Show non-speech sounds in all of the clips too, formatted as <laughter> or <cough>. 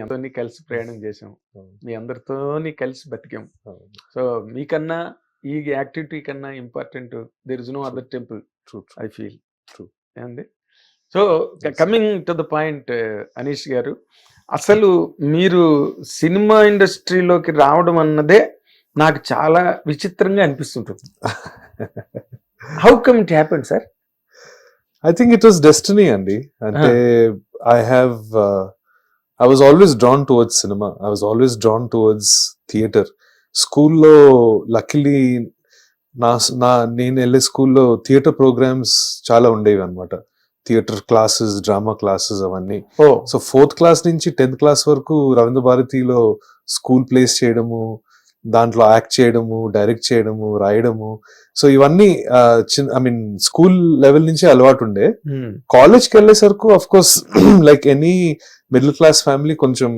అందరినీ కలిసి ప్రయాణం చేసాం. మీ అందరితోని కలిసి బతికాం. సో మీకన్నా ఈ యాక్టివిటీ కన్నా important there is no other temple true. I feel True. అండి so. Coming to the point Anish garu అసలు మీరు సినిమా ఇండస్ట్రీలోకి రావడం అన్నదే నాకు చాలా విచిత్రంగా అనిపిస్తుంటుంది how come it happen sir I think it was destiny, Andy. అంటే I have, I was always drawn towards cinema. I was always drawn towards theatre. స్కూల్లో లక్కీలీ నా నా నేను వెళ్ళే స్కూల్లో థియేటర్ ప్రోగ్రామ్స్ చాలా ఉండేవి అనమాట థియేటర్ క్లాసెస్ డ్రామా క్లాసెస్ అవన్నీ. సో ఫోర్త్ క్లాస్ నుంచి టెన్త్ క్లాస్ వరకు రవీంద్ర భారతిలో స్కూల్ ప్లేస్ చేయడము దాంట్లో యాక్ట్ చేయడము డైరెక్ట్ చేయడము రాయడము. సో ఇవన్నీ చిన్న ఐ మీన్ స్కూల్ లెవెల్ నుంచి అలవాటు ఉండే. కాలేజ్కి వెళ్ళేసరికి of course like any middle class family కొంచెం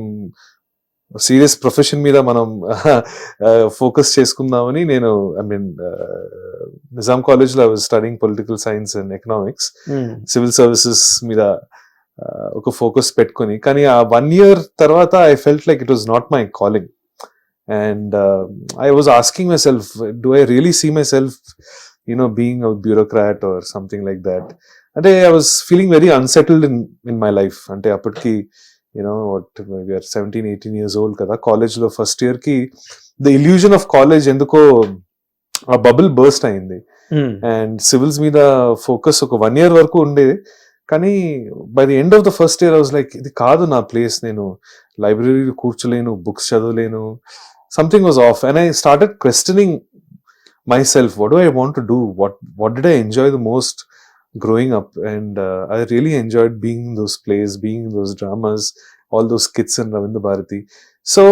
సీరియస్ ప్రొఫెషన్ మీద మనం <laughs> ఫోకస్ చేసుకుందామని నేను ఐ మీన్ నిజాం కాలేజ్లో I was studying political science and economics. Civil services మీద ఒక ఫోకస్ పెట్టుకొని కానీ ఆ వన్ ఇయర్ తర్వాత I felt like it was not my calling. And I was asking myself do I really see myself you know being a bureaucrat or something like that అంటే I was feeling very unsettled in in my life అంటే అప్పటికి you know what we are seventeen eighteen years old కదా కాలేజ్లో first ఇయర్కి the illusion of college ఎందుకో ఆ bubble burst అయింది. And civils మీద ఫోకస్ ఒక వన్ ఇయర్ వరకు ఉండేది కానీ by the end of the first year was like ఇది కాదు నా ప్లేస్ నేను లైబ్రరీలో కూర్చోలేను books చదవలేను. Something was off and I started questioning myself what I want to do what what did I enjoy the most growing up and uh, i really enjoyed being in those plays being in those dramas all those skits in ravindra bharati so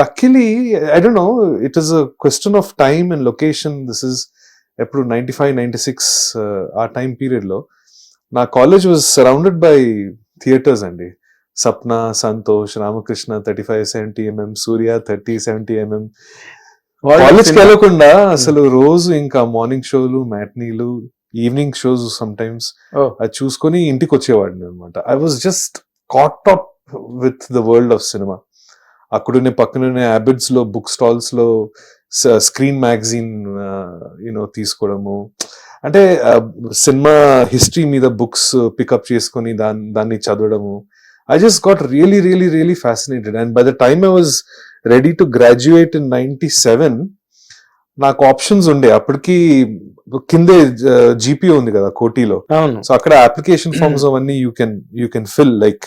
luckily i don't know it is a question of time and location this is ఎప్పుడు ninety five ninety six ఆ time పీరియడ్లో నా college was surrounded by theatres అండి Sapna Santosh Ramakrishna thirty five seventy MM Surya thirty seventy MM కాలేజ్కి వెళ్ళకుండా అసలు రోజు ఇంకా మార్నింగ్ షోలు మ్యాట్నీలు ఈవినింగ్ షోస్ సమ్ టైమ్స్. అది చూసుకొని ఇంటికి వచ్చేవాడిని అనమాట I was just caught up with the world of cinema అక్కడున్న పక్కనున్న హ్యాబిట్స్లో బుక్ స్టాల్స్లో స్క్రీన్ మ్యాగజైన్ యూనో తీసుకోవడము. అంటే సినిమా హిస్టరీ మీద బుక్స్ పికప్ చేసుకొని దాన్ని దాన్ని చదవడము. I just got really really really fascinated and by the time I was ready to graduate in ninety seven నాకు ఆప్షన్స్ ఉండే. అప్పటికి కిందే జీపీ ఉంది కదా కోటిలో. సో అక్కడ అప్లికేషన్ ఫార్మ్స్ అవన్నీ you can you can fill like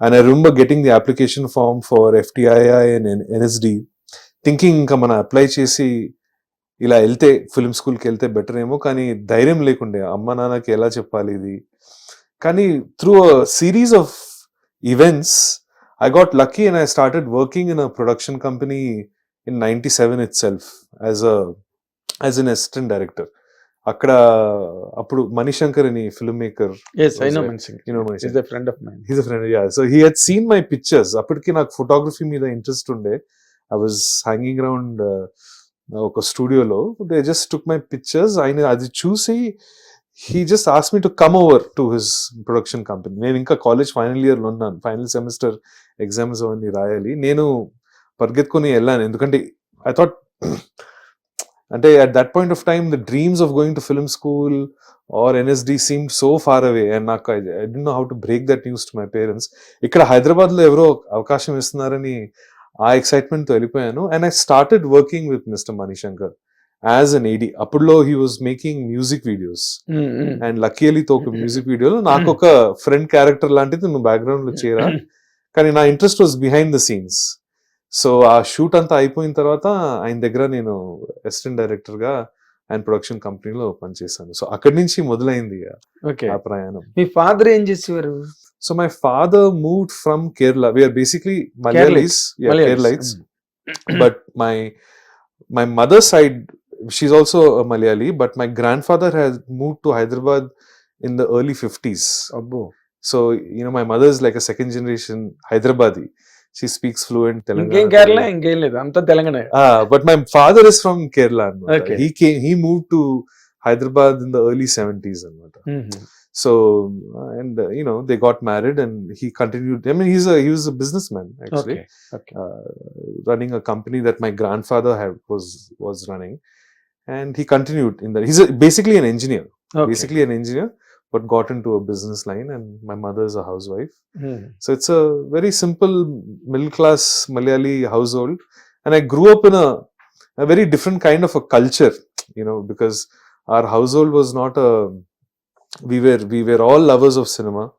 and I remember getting the application form for FTII and NSD thinking ఇంకా మనం అప్లై చేసి ఇలా వెళ్తే ఫిల్మ్ స్కూల్కి వెళ్తే బెటర్ ఏమో కానీ ధైర్యం లేకుండే. అమ్మ నాన్నకి ఎలా చెప్పాలి ఇది? కానీ through series of events I got lucky and I started working in a production company in ninety seven itself as a as an assistant director అక్కడ అప్పుడు మణిశంకర్ అని film maker friend of his friend yeah so he had seen my pictures అప్పటికి నాకు photography మీద interest ఉండే. I was hanging around ఒక స్టూడియోలో they just took my pictures ఆయన అది చూసి he just as me to come over to his production company నేను ఇంకా కాలేజ్ ఫైనల్ ఇయర్లో ఉన్నాను. ఫైనల్ సెమిస్టర్ ఎగ్జామ్స్ అవన్నీ రాయాలి. నేను పరిగెత్తుకొని వెళ్ళాను. ఎందుకంటే ఐ థాట్ <clears throat> అంటే at that point of time the dreams of going to film school or NSD seem so far away and నాకు I D know how to break that news to my parents ఇక్కడ హైదరాబాద్లో ఎవరో అవకాశం ఇస్తున్నారని ఆ ఎక్సైట్మెంట్తో వెళ్ళిపోయాను. And I started working with Mr Manishankar as an AD అప్పుడులో he was making music videos and Lucky అలీతో ఒక మ్యూజిక్ వీడియోలో నాకు ఒక ఫ్రెండ్ క్యారెక్టర్ లాంటిది నువ్వు బ్యాక్గ్రౌండ్లో చేరా. కానీ నా interest was behind the scenes so ఆ షూట్ అంతా అయిపోయిన తర్వాత ఆయన దగ్గర నేను అసిస్టెంట్ డైరెక్టర్గా ఆయన ప్రొడక్షన్ కంపెనీలో పనిచేశాను. సో అక్కడి నుంచి మొదలైంది ప్రయాణం. So my father move from Kerala. We are basically Malayalis Keralites but my my mother side she also Malayali but my grandfather has move to Hyderabad in the early fifties అబ్బో. So you know my mother is like a second generation Hyderabadi she speaks fluent Telugu. In Kerala, in Kerala, I'm Telangana. Ah, but my father is from Kerala. Okay. He came, he moved to Hyderabad in the early 70s. Mm-hmm. So, and uh, you know, they got married and he continued. I mean, he's a, he was a businessman actually, okay. Okay. Uh, running a company that my grandfather had, was, was running. And he continued in that. He's a, basically an engineer, okay. basically an engineer but got into a business line. And my mother is a housewife. So it's a very simple middle class Malayali household. And I grew up in a, a very different kind of a culture, you know, because our household was not a we were we were all lovers of cinema.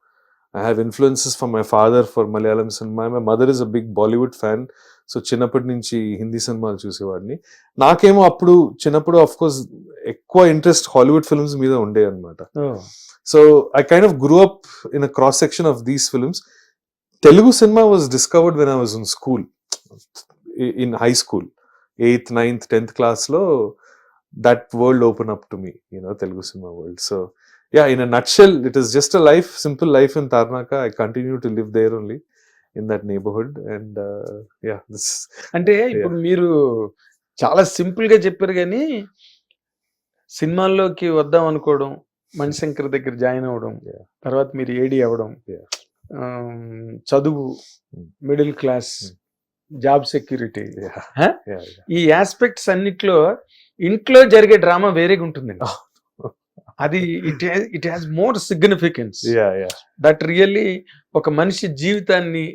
I have influences from my father for Malayalam cinema. My mother is a big Bollywood fan. So చిన్నప్పటి నుంచి హిందీ సినిమాలు చూసేవాడిని నాకేమో అప్పుడు చిన్నప్పుడు of course ఎక్కువ interest Hollywood films మీద ఉండే అనమాట so I kind of grew up in a cross section of these films Telugu cinema was discovered when I was in school in high school eighth ninth tenth క్లాస్లో that world open up to me you know Telugu cinema world so yeah in a nutshell it is just a life simple life in Tarnaka I continue to live there only in that neighbourhood and yeah this అంటే ఇప్పుడు మీరు చాలా సింపుల్గా చెప్పారు కానీ సినిమాల్లోకి వద్దాం అనుకోవడం మణిశంకర్ దగ్గర జాయిన్ అవ్వడం. తర్వాత మీరు ఏడి అవ్వడం చదువు. Middle class. Job security. ఈ ఆస్పెక్ట్స్ అన్నిట్లో ఇంట్లో జరిగే డ్రామా వేరేగా ఉంటుందండి Oh. అది it it has more significance that really ఒక మనిషి జీవితాన్ని.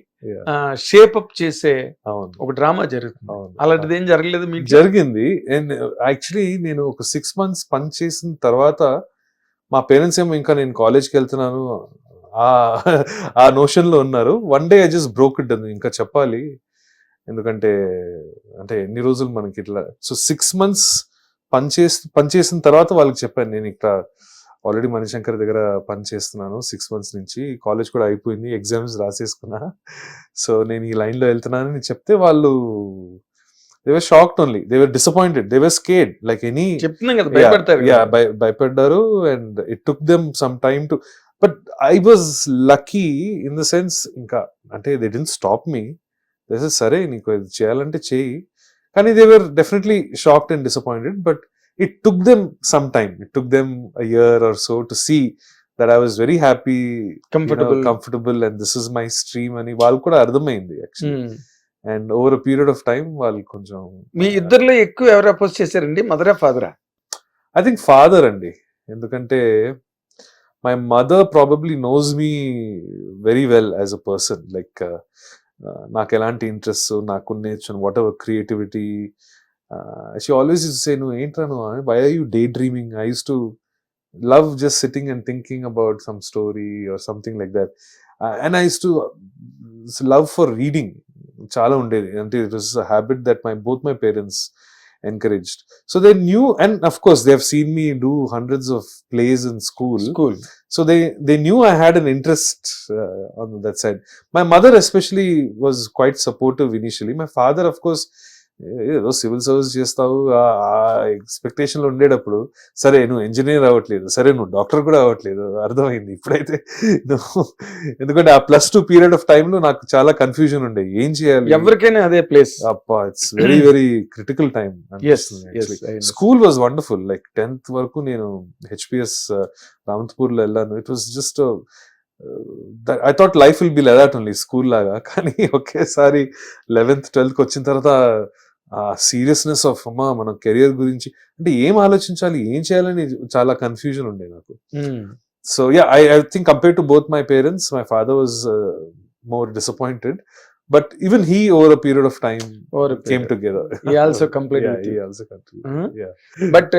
షేప్ అప్ చేసే ఒక డ్రామా జరుగుతుంది అలాంటిది ఏం జరగలేదు మీ ఇంట్లో? జరిగింది అండ్ యాక్చువల్లీ నేను ఒక సిక్స్ మంత్స్ పని చేసిన తర్వాత మా పేరెంట్స్ ఏమో ఇంకా నేను కాలేజ్కి వెళ్తున్నాను. ఆ నోషన్లో ఉన్నారు. One day I just broke it ఇంకా చెప్పాలి. ఎందుకంటే అంటే ఎన్ని రోజులు మనకి ఇట్లా సో సిక్స్ మంత్స్ పని పనిచేసిన తర్వాత వాళ్ళకి చెప్పాను. నేను ఇక్కడ ఆల్రెడీ మణిశంకర్ దగ్గర పనిచేస్తున్నాను సిక్స్ మంత్స్ నుంచి. కాలేజ్ కూడా అయిపోయింది. ఎగ్జామ్స్ రాసేసుకున్నా. సో నేను ఈ లైన్లో వెళ్తున్నానని చెప్తే వాళ్ళు they were shocked only they were disappointed they were scared like any చెప్తున్నాం కదా భయపడతారు యా కదా. భయపడ్డారు and it took them some time to but I was lucky in the sense ఇంకా అంటే they didn't stop me this సరే నీకు ఇది చేయాలంటే చేయి. కానీ they were definitely shocked and disappointed but it took them some time it took them a year or so to see that I was very happy comfortable comfortable and this is my stream అని వాళ్ళు కూడా అర్థమైంది actually and over period of time వాళ్ళు కొంచెం మీ ఇద్దరిలో ఎక్కువ ఎవరు అపోజ్ చేశారండి? మదరా ఫాదరా? ఐ థింక్ ఫాదర్ అండి. ఎందుకంటే my mother probably knows me very well as a person. Like నాకు ఎలాంటి ఇంట్రెస్ట్ నాకు నేర్చుకుని whatever creativity she always is say నువ్వు ఏంట్రా నువ్వు? Why are you daydreaming I used to love just sitting and thinking about some story or something like that and I use to love for reading చాలా ఉండేది అంటే it was habit that my both my parents encouraged. So they knew, and of course, they have seen me do hundreds of plays in school. School So they they knew I had an interest uh, on that side. My mother, especially, was quite supportive initially. My father, of course, ఏదో civil service చేస్తావు ఆ ఎక్స్పెక్టేషన్లో ఉండేటప్పుడు సరే నువ్వు engineer అవ్వట్లేదు సరే నువ్వు doctor కూడా అవ్వట్లేదు అర్థమైంది ఇప్పుడైతే. <laughs> నువ్వు ఎందుకంటే ఆ ప్లస్ టూ పీరియడ్ ఆఫ్ టైమ్లో నాకు చాలా కన్ఫ్యూజన్ ఉండే ఏం చేయాలి? ఎవరికైనా అదే ప్లేస్. అప్పా it's very very critical time school was wonderful like tenth వరకు నేను హెచ్పిఎస్ రామంతపూర్లో వెళ్ళాను. It was just I thought life will be like that only school లాగా. <laughs> కానీ ఒకేసారి లెవెన్త్ ట్వెల్త్ వచ్చిన తర్వాత ఆ సీరియస్నెస్ ఆఫ్ అమ్మా మన కెరియర్ గురించి అంటే ఏం ఆలోచించాలి ఏం చేయాలని చాలా కన్ఫ్యూజన్ ఉండే నాకు so yeah I I think compare to both my parents my father was more disappointed but even he over a period of with he you. also completed. Mhm. <laughs> Yeah. But